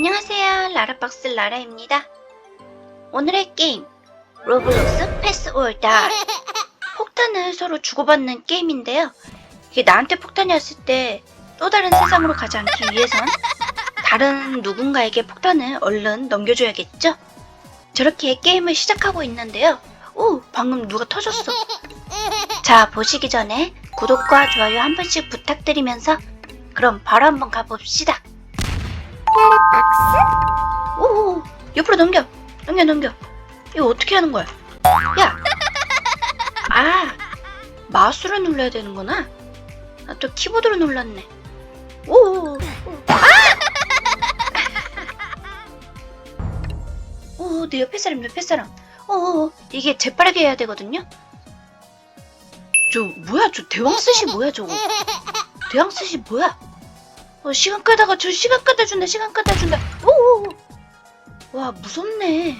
안녕하세요. 라라박스 라라입니다. 오늘의 게임 로블록스 패스 올 다 폭탄을 서로 주고받는 게임인데요. 이게 나한테 폭탄이 왔을 때 또 다른 세상으로 가지 않기 위해선 다른 누군가에게 폭탄을 얼른 넘겨줘야겠죠? 저렇게 게임을 시작하고 있는데요. 오, 방금 누가 터졌어. 자, 보시기 전에 구독과 좋아요 한 번씩 부탁드리면서 그럼 바로 한번 가봅시다. 오, 옆으로 넘겨. 넘겨, 넘겨. 이거 어떻게 하는 거야? 야! 아, 마우스로 눌러야 되는구나. 아, 또 키보드로 눌렀네. 오, 오, 아! 오, 내 옆에 사람, 내 옆에 사람. 오, 이게 재빠르게 해야 되거든요? 저, 뭐야, 저 대왕스시 뭐야, 저거? 대왕스시 뭐야? 어, 시간 끄다가 저 시간 끄다 준다, 시간 끄다 준다. 오! 와, 무섭네.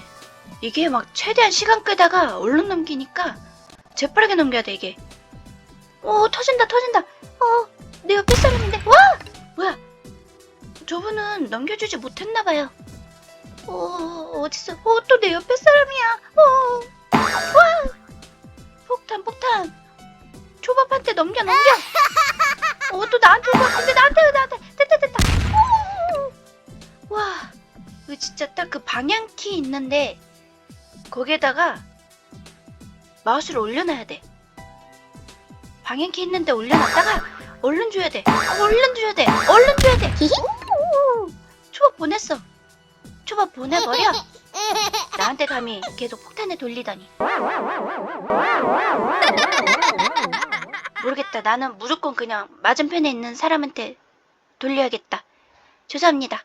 이게 막 최대한 시간 끄다가 얼른 넘기니까 재빠르게 넘겨야 돼, 이게. 오, 터진다, 터진다. 어, 내 옆에 사람인데. 와! 뭐야? 저분은 넘겨주지 못했나봐요. 어, 어딨어? 어, 또내 옆에 사람이야. 어, 와! 폭탄, 폭탄. 초밥한테 넘겨, 넘겨. 어, 또 나한테 오고 근데 나한테, 나한테. 진짜 딱 그 방향키 있는데, 거기에다가 마우스를 올려놔야 돼. 방향키 있는데 올려놨다가, 얼른 줘야 돼. 얼른 줘야 돼. 얼른 줘야 돼. 오! 초밥 보냈어. 초밥 보내버려. 나한테 감히 계속 폭탄을 돌리다니. 모르겠다. 나는 무조건 그냥 맞은편에 있는 사람한테 돌려야겠다. 죄송합니다.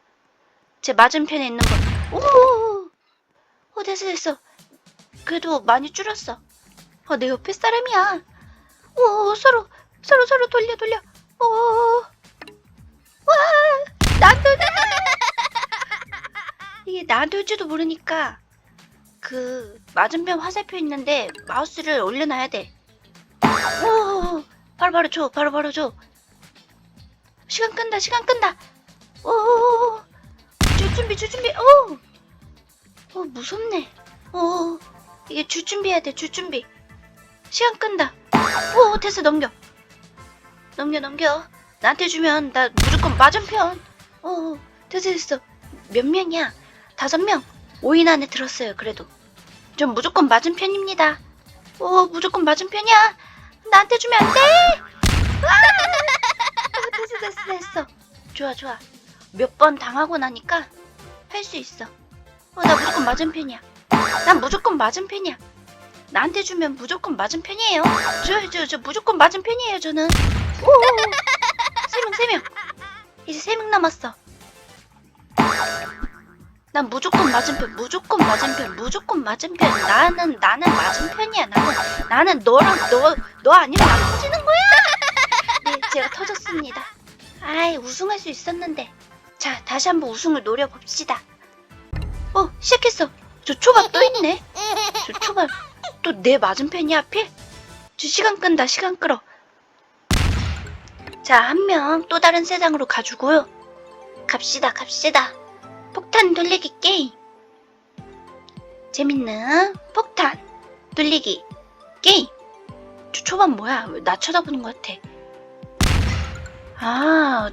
제 맞은편에 있는 거. 오! 어, 됐어, 됐어. 그래도 많이 줄었어. 어, 내 옆에 사람이야. 오, 서로, 서로, 서로 돌려, 돌려. 오. 와! 나한테, 이게 올지도 모르니까 그 맞은편 화살표 있는데 마우스를 올려놔야 돼. 오, 바로 바로 줘, 바로 바로 줘. 시간 끈다, 시간 끈다. 오, 줄 준비, 줄 준비. 오, 어 무섭네. 오, 이게 줄 준비해야 돼, 줄 준비. 시간 끈다. 오, 됐어, 넘겨. 넘겨, 넘겨. 나한테 주면 나 무조건 맞은편. 오, 됐어, 됐어. 몇 명이야? 다섯 명. 5인 안에 들었어요, 그래도. 전 무조건 맞은편입니다. 오, 무조건 맞은편이야. 나한테 주면 안 돼! 아! 됐어, 됐어, 됐어. 좋아, 좋아. 몇 번 당하고 나니까 할 수 있어. 어, 나 무조건 맞은 편이야. 난 무조건 맞은 편이야. 나한테 주면 무조건 맞은 편이에요. 저, 저, 저 무조건 맞은 편이에요, 저는. 오! 세 명, 세 명. 이제 세 명 남았어. 난 무조건 맞은 편, 무조건 맞은 편, 무조건 맞은 편. 나는 나는 맞은 편이야. 나는 나는 너랑 너 너 아니면 안 터지는 거야. 네, 제가 터졌습니다. 아이 우승할 수 있었는데. 자, 다시 한번 우승을 노려봅시다. 어, 시작했어. 저 초밥 또 있네. 저 초밥 또 내 맞은편이 하필? 저 시간 끈다, 시간 끌어. 자, 한 명 또 다른 세상으로 가주고요. 갑시다, 갑시다. 폭탄 돌리기 게임. 재밌는 폭탄 돌리기 게임. 저 초반 뭐야? 왜 나 쳐다보는 것 같아. 아,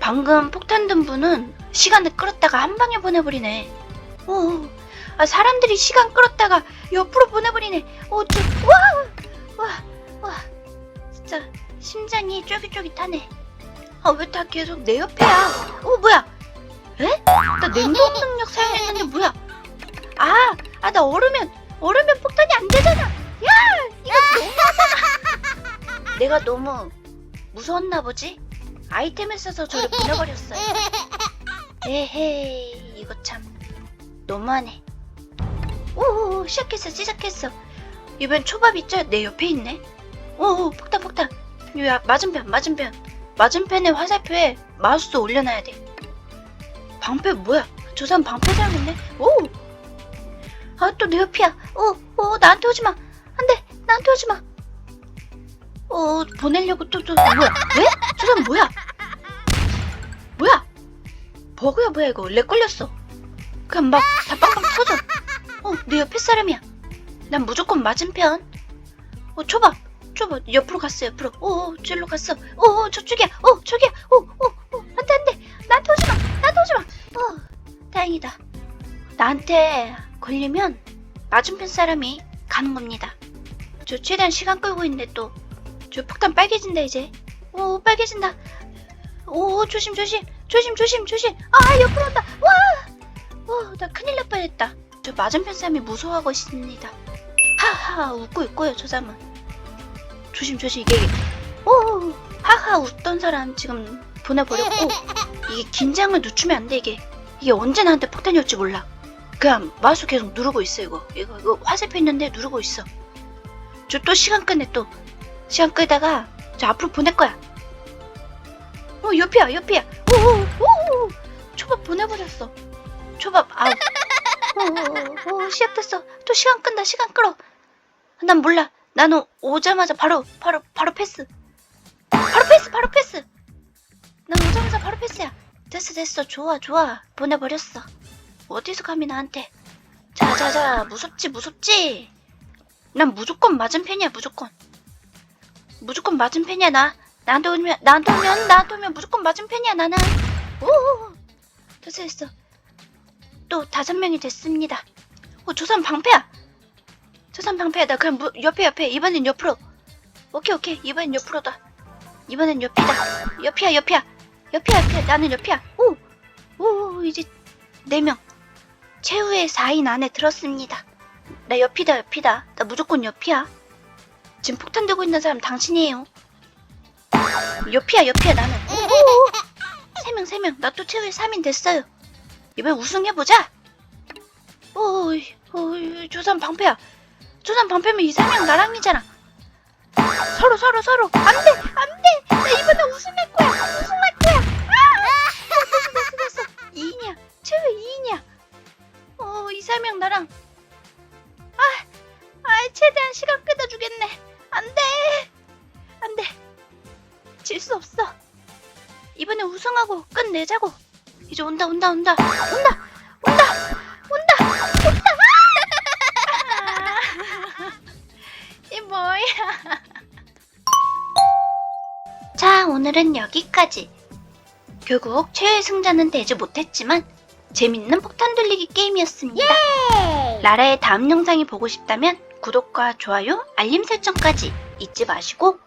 방금 폭탄 든 분은 시간을 끌었다가 한 방에 보내버리네. 오, 아, 사람들이 시간 끌었다가 옆으로 보내버리네. 오, 저, 와, 와, 와, 진짜 심장이 쫄깃쫄깃하네. 아, 왜 다 계속 내 옆에야? 오, 뭐야? 에? 나 냉동 능력 사용했는데 뭐야? 아, 아, 나 얼으면, 얼으면 폭탄이 안 되잖아. 야, 이거 너무하잖아. 내가 너무 무서웠나 보지? 아이템을 써서 저를 보내버렸어요. 에헤이, 너무하네. 오, 시작했어, 시작했어. 이번 초밥 있죠? 내 옆에 있네. 오, 폭탄, 폭탄. 야, 맞은편, 맞은편. 맞은편에 화살표에 마우스 올려놔야 돼. 방패 뭐야? 저 사람 방패 사용했네? 오! 아, 또 내 옆이야. 어, 어, 나한테 오지 마. 안 돼. 나한테 오지 마. 어, 보내려고 또, 또, 뭐야? 왜? 저 사람 뭐야? 뭐야? 버그야 뭐야 이거 렉 걸렸어 그냥 막 다 빵빵 터져 어 내 옆에 사람이야. 난 무조건 맞은편. 어 초밥 초밥 옆으로 갔어 옆으로. 오 저기로 갔어. 오 저쪽이야. 오 저기야. 오오오 안돼 안 돼. 나한테 오지 마. 나한테 오지 마. 어 다행이다. 나한테 걸리면 맞은편 사람이 가는 겁니다. 저 최대한 시간 끌고 있는데 또 저 폭탄 빨개진다 이제. 오 빨개진다. 오 조심 조심. 조심 조심 조심. 아 옆으로 온다. 와 와나 큰일 날 뻔했다. 저 맞은편 사람이 무서워하고 있습니다. 하하 웃고 있고요 저 사람은. 조심 조심 이게. 오 하하 웃던 사람 지금 보내버렸고 이게 긴장을 늦추면 안 돼 이게. 이게 언제 나한테 폭탄이 올지 몰라. 그냥 마우스 계속 누르고 있어 이거. 이거 이거 화살표 있는데 누르고 있어. 저 또 시간 끄네 또. 시간 끄다가 저 앞으로 보낼 거야. 어 옆이야 옆이야. 오오오. 초밥 보내버렸어 초밥. 아우. 오오오 시작됐어. 또 시간 끈다. 시간 끌어. 난 몰라. 나는 오자마자 바로 바로 바로 패스. 바로 패스 바로 패스. 난 오자마자 바로 패스야. 됐어 됐어. 좋아 좋아. 보내버렸어. 어디서 감히 나한테? 자자자. 무섭지 무섭지? 난 무조건 맞은 편이야 무조건. 무조건 맞은 편이야 나. 나한테 오면 나한테 오면 나한테 오면 무조건 맞은 편이야 나는. 오. 됐어 됐어 또 다섯 명이 됐습니다. 어 저 사람 방패야? 저 사람 방패야 나 그냥 무, 옆에 옆에. 이번엔 옆으로. 오케이 오케이. 이번엔 옆으로다. 이번엔 옆이다. 옆이야 옆이야. 옆이야 옆이야. 나는 옆이야. 오 오 이제 네 명. 최후의 4인 안에 들었습니다. 나 옆이다 옆이다. 나 무조건 옆이야. 지금 폭탄 들고 있는 사람 당신이에요. 옆이야 옆이야 나는. 세명 세 명. 나 또 최후의 3인 됐어요 이번에 우승해보자. 오이 오이 저 사람 방패야. 저 사람 방패면 이 사람 나랑이잖아. 서로 서로 서로. 안 돼 안 돼. 나 이번에 우승할 거야. 우승할 거야. 아! 됐어 됐어 됐어. 2인이야. 최후의 2인이야. 어 이사명 나랑. 아, 아 최대한 시간 끌어주겠네. 안 돼. 안 돼. 질 수 없어. 이번에 우승하고 끝내자고 이제 온다 온다 온다. 온다 온다 온다 온다. 아! 이 뭐야? 자 오늘은 여기까지. 결국 최후의 승자는 되지 못했지만 재밌는 폭탄 돌리기 게임이었습니다. 라라의 다음 영상이 보고 싶다면 구독과 좋아요 알림 설정까지 잊지 마시고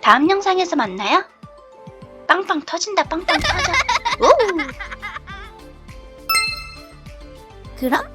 다음 영상에서 만나요. 빵빵 터진다 빵빵 터져. 우! 그럼